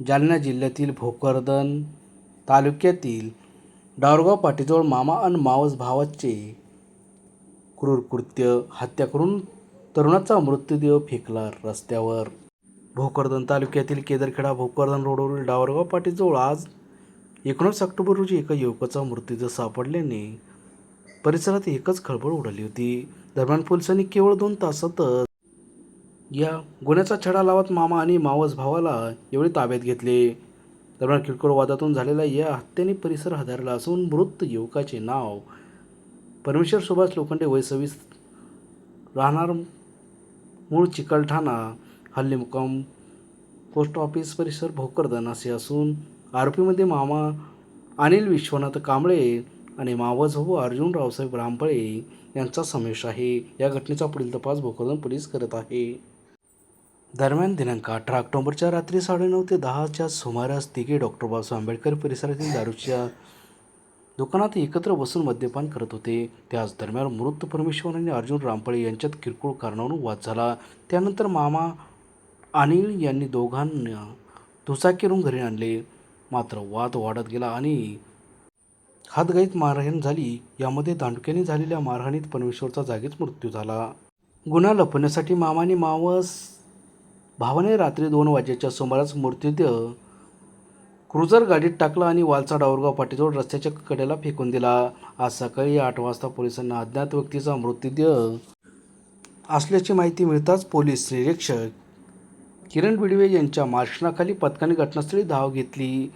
जालना जिल्ह्यातील भोकरदन तालुक्यातील डावरगाव पाटीजवळ मामा आणि मावस भावाचे क्रूर कृत्य हत्या करून तरुणाचा मृत्यूदेह फेकला रस्त्यावर. भोकरदन तालुक्यातील केदरखेडा भोकरदन रोडवरील डावरगाव पाटीजवळ आज एकोणीस ऑक्टोबर रोजी एका युवकाचा मृत्यूदेह सापडल्याने परिसरात एकच खळबळ उडाली होती. दरम्यान पोलिसांनी केवळ दोन तासातच या गुन्ह्याचा छडा लावत मामा आणि मावस भावाला एवढे ताब्यात घेतले. दरम्यान किरकोळ वादातून झालेल्या या हत्येने परिसर हादरला असून मृत युवकाचे नाव परमेश्वर सुभाष लोखंडे वय सव्वीस राहणार मूळ चिकलठाणा हल्ली मुक्काम पोस्ट ऑफिस परिसर भोकरदन असे असून आरोपीमध्ये मामा अनिल विश्वनाथ कांबळे आणि मावस भाऊ अर्जुन रावसाहेब रामपळे यांचा समावेश आहे. या घटनेचा पुढील तपास भोकरदन पोलीस करत आहे. दरम्यान दिनांक अठरा ऑक्टोबरच्या रात्री साडेनऊ ते दहाच्या सुमारास तिघे डॉक्टर बाबासाहेब आंबेडकर परिसरातील दारूच्या दुकानात एकत्र बसून मद्यपान करत होते. त्याच दरम्यान मृत परमेश्वर आणि अर्जुन रामपळे यांच्यात किरकोळ कारणावरून वाद झाला. त्यानंतर मामा अनिल यांनी दोघांना दुचाकीवरून घरी आणले. मात्र वाद वाढत गेला आणि हातगाईत मारहाण झाली. यामध्ये दांडक्याने झालेल्या मारहाणीत परमेश्वरचा जागीच मृत्यू झाला. गुन्हा लपवण्यासाठी मामाने मावस भावाने रात्री दोन वाजेच्या सुमारास मृतदेह क्रुझर गाडीत टाकला आणि वालचा डावरगाव पाटीजवळ रस्त्याच्या कडेला फेकून दिला. आज सकाळी आठ वाजता पोलिसांना अज्ञात व्यक्तीचा मृतदेह असल्याची माहिती मिळताच पोलीस निरीक्षक किरण बिडवे यांच्या मार्शनाखाली पथकाने घटनास्थळी धाव घेतली.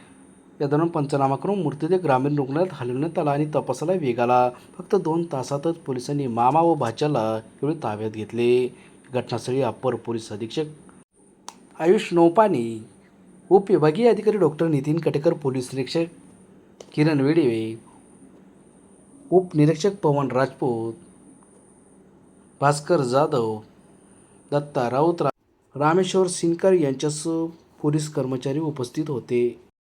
या दरम्यान पंचनामा करून मृतदेह ग्रामीण रुग्णालयात हलवण्यात आला आणि तपासाला वेग आला. फक्त दोन तासातच पोलिसांनी मामा व भाच्याला एवढे ताब्यात घेतले? घटनास्थळी अप्पर पोलीस अधीक्षक आयुष नौपानी उपविभागीय अधिकारी डॉक्टर नितीन कटेकर पोलीस निरीक्षक किरण वेडिवे उपनिरीक्षक पवन राजपूत भास्कर जाधव दत्ता राऊत रा रामेश्वर सिंकर यांच्यासह पोलीस कर्मचारी उपस्थित होते.